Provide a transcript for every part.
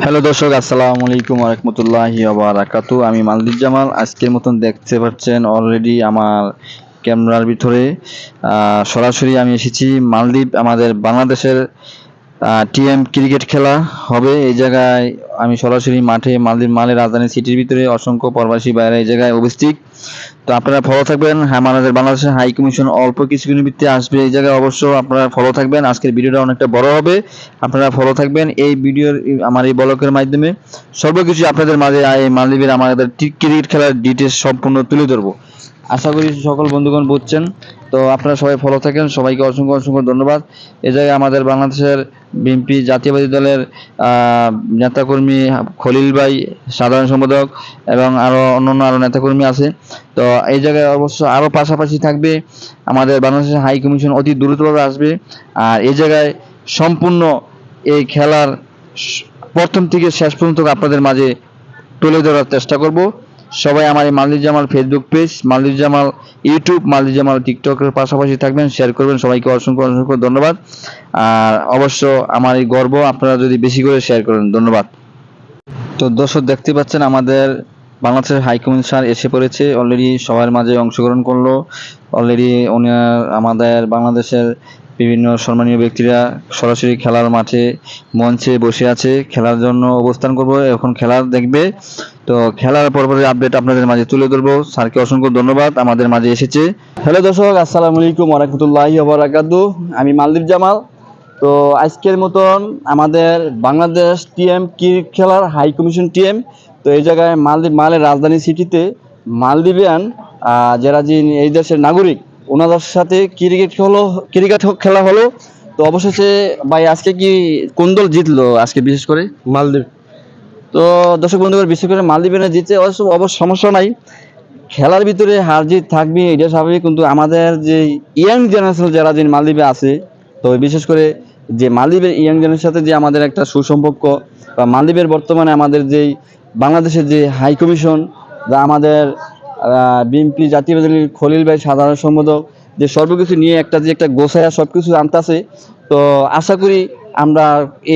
Hello দর্শক, আসসালামু আলাইকুম রহমতুল্লাহি বারাকাতু আমি মালদ্বীপ জামাল। আজকের মতন দেখতে পাচ্ছেন অলরেডি আমার ক্যামেরার ভিতরে। সরাসরি আমি এসেছি মালদ্বীপ, আমাদের বাংলাদেশের টিএম ক্রিকেট খেলা হবে। এই জায়গায় আমি সরাসরি মাঠে মালদ্বীপ মালের রাজধানী সিটির ভিতরে অসংখ্য প্রবাসী বাইরে এই জায়গায় উপস্থিত। তো আপনারা ফলো থাকবেন হ্যাঁ আমাদের বাংলাদেশের হাই কমিশন অল্প কিছুদিনের ভিত্তি আসবে এই জায়গায় অবশ্য আপনারা ফলো থাকবেন। আজকের ভিডিওটা অনেকটা বড় হবে। আপনারা ফলো থাকবেন এই ভিডিওর আমার এই ব্লকের মাধ্যমে। সর্বকিছু আপনাদের মাঝে, এই মালদ্বীপের আমাদের ক্রিকেট খেলার ডিটেলস সম্পূর্ণ তুলে ধরবো। আশা করি সকল বন্ধুগণ বুঝছেন। তো আপনারা সবাই ফলো থাকেন। সবাইকে অসংখ্য অসংখ্য ধন্যবাদ। এ জায়গায় আমাদের বাংলাদেশের বিএনপি জাতীয়বাদী দলের নেতাকর্মী খলিল ভাই, সাধারণ সম্পাদক এবং আরও অন্যান্য আরও নেতাকর্মী আছে। তো এই জায়গায় অবশ্য আরও পাশাপাশি থাকবে আমাদের বাংলাদেশের হাই কমিশন অতি দ্রুতভাবে আসবে। আর এই জায়গায় সম্পূর্ণ এই খেলার প্রথম থেকে শেষ পর্যন্ত আপনাদের মাঝে তুলে ধরার চেষ্টা করব। সবাই আমার এই Maldwip Jamal Facebook page Maldwip Jamal YouTube Maldwip Jamal টিকটকের পাশাপাশি থাকবেন শেয়ার করবেন। সবাইকে অসংখ্য অসংখ্য ধন্যবাদ। আর অবশ্য আমার এই গর্ব আপনারা যদি বেশি করে শেয়ার করেন, ধন্যবাদ। তো দর্শক দেখতে পাচ্ছেন, আমাদের বাংলাদেশের হাইকমিশন এসে পড়েছে। অলরেডি সবার মাঝে অংশগ্রহণ করল। অলরেডি উনি আমাদের বাংলাদেশের বিভিন্ন সম্মানীয় ব্যক্তিরা সরাসরি খেলার মাঠে মঞ্চে বসে আছে, খেলার জন্য অবস্থান করব। এখন খেলা দেখবে। তো খেলার পরপরের আপডেট আপনাদের মাঝে তুলে ধরবো। স্যারকে অসংখ্য ধন্যবাদ, আমাদের মাঝে এসেছে। হ্যালো দর্শক, আসসালামু আলাইকুম ওরহমতুল্লাহি ওবরাকাতু আমি মালদ্বীপ জামাল। তো আজকের মতন আমাদের বাংলাদেশ টিএম ক্রিকেট খেলার হাই কমিশন টিএম, তো এই জায়গায় মালদ্বীপ, মালের রাজধানী সিটিতে মালদ্বীপিয়ান যারা যে এই দেশের নাগরিক ওনাদের সাথে ক্রিকেট হলো ক্রিকেট খেলা হলো। তো অবশেষে ভাই আজকে কি কোন দল জিতলো আজকে বিশেষ করে? মালদ্বীপ। তো দর্শক বন্ধুগণ বিশেষ করে মালদ্বীপিয়ানে জিতে অবশ্য অবশ্য সমস্যা নাই। খেলার ভিতরে হার জিত থাকবে এটা স্বাভাবিক। কিন্তু আমাদের যে ইয়াং জেনারেশন যারা যে মালদ্বীপে আছে তো বিশেষ করে যে মালদ্বীপের ইয়াং জেনারেশনের সাথে যে আমাদের একটা সুসম্পর্ক বা মালদ্বীপের বর্তমানে আমাদের যেই বাংলাদেশের যে হাই কমিশন বা আমাদের বিএনপি জাতীয় দলের খলিল ভাই সাধারণ সম্পাদক, যে সর্বকিছু নিয়ে একটা যে একটা গোছায়া সব কিছু আনতেছে। তো আশা করি আমরা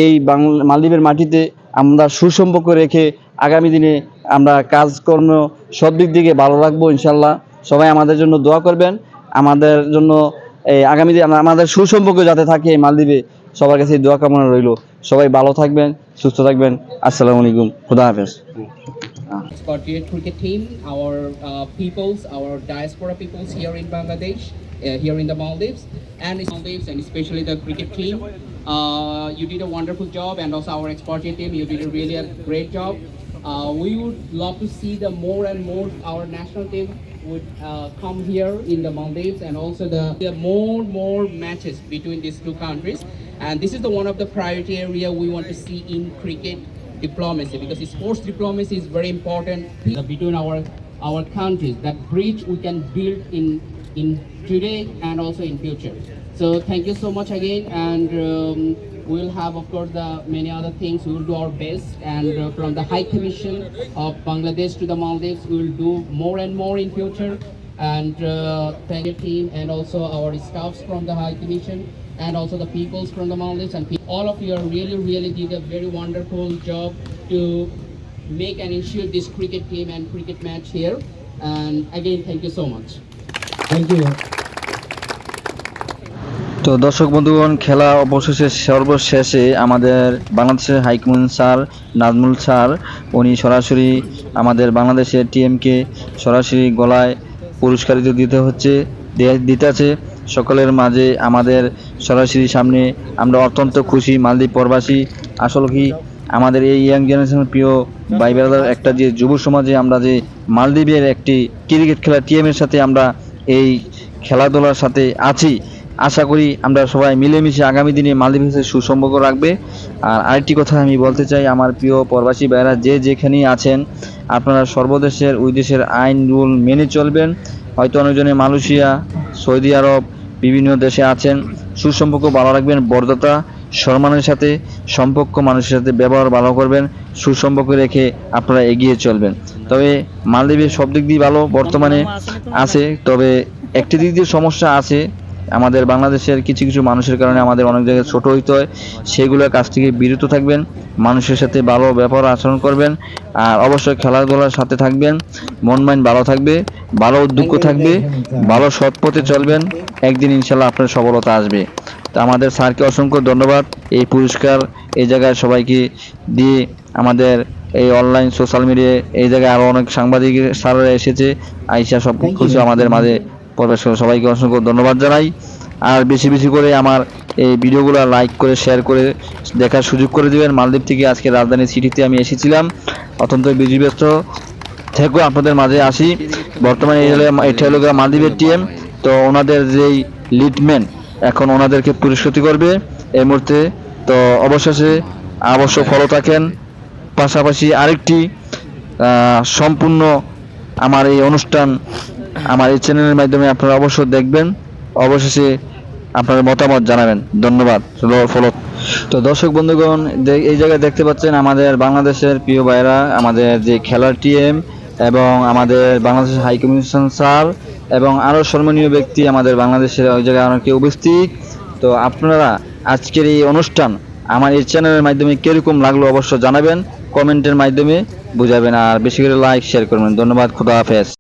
এই বাংলা মালদ্বীপের মাটিতে আমরা সুসম্পর্ক রেখে আগামী দিনে আমরা কাজকর্ম সব দিক দিকে ভালো রাখব ইনশাল্লাহ। সবাই আমাদের জন্য দোয়া করবেন। আমাদের জন্য এই আগামী দিনে আমাদের সুসম্পর্ক যাতে থাকে মালদ্বীপে, সবার কাছে দোয়া কামনা রইল। সবাই ভালো থাকবেন, সুস্থ থাকবেন। আসসালামু আলাইকুম। খুদা হাফেজ। Expatriate cricket team, our uh, peoples, our diaspora peoples here in Bangladesh, uh, here in the Maldives, and Maldives, and especially the cricket team. Uh, you did a wonderful job, and also our expatriate team, you did a really a great job. Uh, we would love to see the more and more our national team would uh, come here in the Maldives, and also the, the more more matches between these two countries. And this is the one of the priority area we want to see in cricket diplomacy because sports diplomacy is very important between our our countries that bridge we can build in in today and also in future. So thank you so much again and um, we'll have of course the many other things. We will do our best and uh, from the high commission of bangladesh to the maldives we will do more and more in future. And uh, thank you team and also our staffs from the high commission and also the peoples from the Maldives and pe- all of you are really really did a very wonderful job to make and ensure this cricket team and cricket match here and again thank you so much thank you তো দর্শক বন্ধুগণ খেলা অবশেষে সর্বশেষে আমাদের বাংলাদেশের হাইকমান sir Nazmul sir উনি সরাসরি আমাদের বাংলাদেশের টিএমকে সরাসরি গলায় পুরস্কারিত দিতে হচ্ছে দিতে আছে সকলের মাঝে আমাদের সরাসরি সামনে আমরা অত্যন্ত খুশি, মালদ্বীপ প্রবাসী। আসলে কি, আমাদের এই ইয়াং জেনারেশনের প্রিয় ভাই একটা যে যুব সমাজে আমরা যে মালদ্বীপের একটি ক্রিকেট খেলা টিএমের সাথে আমরা এই খেলাধুলার সাথে আছি, আশা করি আমরা সবাই মিলেমিশে আগামী দিনে মালদ্বীপের সাথে সুসম্পর্ক রাখবে। আর আরেকটি কথা আমি বলতে চাই, আমার প্রিয় প্রবাসী ভাইরা যে যেখানেই আছেন, আপনারা সর্বদেশের, ওই দেশের আইন, রুল মেনে চলবেন। হয়তো অনেকজনে মালয়েশিয়া, সৌদি আরব বিভিন্ন দেশে আছেন। সুসম্পর্ক ভালো রাখবেন বর্ধতা সম্মানের সাথে, সম্পর্ক মানুষের সাথে ব্যবহার ভালো করবেন, সুসম্পর্ক রেখে আপনারা এগিয়ে চলবেন। তবে মালদ্বীপের সব দিক দিয়ে ভালো বর্তমানে আছে, তবে একটি দিক দিয়ে সমস্যা আছে আমাদের বাংলাদেশের কিছু কিছু মানুষের কারণে আমাদের অনেক জায়গায় ছোট হইতে হয়। সেগুলোর কাছ থেকে বিরত থাকবেন মানুষের সাথে ভালো ব্যবহার আচরণ করবেন আর অবশ্যই খেলাধুলার সাথে থাকবেন মন মাইন্ড ভালো থাকবে ভালো উদ্যোগ থাকবে ভালো সৎ পথে চলবেন একদিন ইনশাল্লাহ আপনার সফলতা আসবে। তা আমাদের স্যারকে অসংখ্য ধন্যবাদ এই পুরস্কার এই জায়গায় সবাইকে দিয়ে আমাদের এই অনলাইন সোশ্যাল মিডিয়ায় এই জায়গায় আরও অনেক সাংবাদিক স্যাররা এসেছে আইসা সব কিছু আমাদের মাঝে প্রবেশ সবাইকে অসংখ্য ধন্যবাদ জানাই। আর বেশি বেশি করে আমার এই ভিডিওগুলো লাইক করে শেয়ার করে দেখার সুযোগ করে দিবেন। মালদ্বীপ থেকে আজকে রাজধানী সিটিতে আমি এসেছিলাম। অত্যন্ত বিজি ব্যস্ত থেকেও আপনাদের মাঝে আসি। বর্তমানে এটা হলো মালদ্বীপের টিএম তো ওনাদের যেই লিডম্যান এখন ওনাদেরকে পুরস্কৃত করবে এই মুহূর্তে। তো অবশেষে অবশ্য ফলো থাকেন। পাশাপাশি আরেকটি সম্পূর্ণ আমার এই অনুষ্ঠান আমার এই চ্যানেলের মাধ্যমে আপনারা অবশ্যই দেখবেন, অবশেষে আপনার মতামত জানাবেন। ধন্যবাদ। ফলো তো দর্শক বন্ধুগণ এই জায়গায় দেখতে পাচ্ছেন আমাদের বাংলাদেশের প্রিয় ভাইরা আমাদের যে খেলার টিএম এবং আমাদের বাংলাদেশের হাই কমিশন স্যার এবং আরও সম্মানীয় ব্যক্তি আমাদের বাংলাদেশের ওই জায়গায় অনেকে উপস্থিত। তো আপনারা আজকের এই অনুষ্ঠান আমার এই চ্যানেলের মাধ্যমে কীরকম লাগল অবশ্য জানাবেন কমেন্টের মাধ্যমে বুঝাবেন আর বেশি করে লাইক শেয়ার করবেন। ধন্যবাদ। খুদা হাফেজ।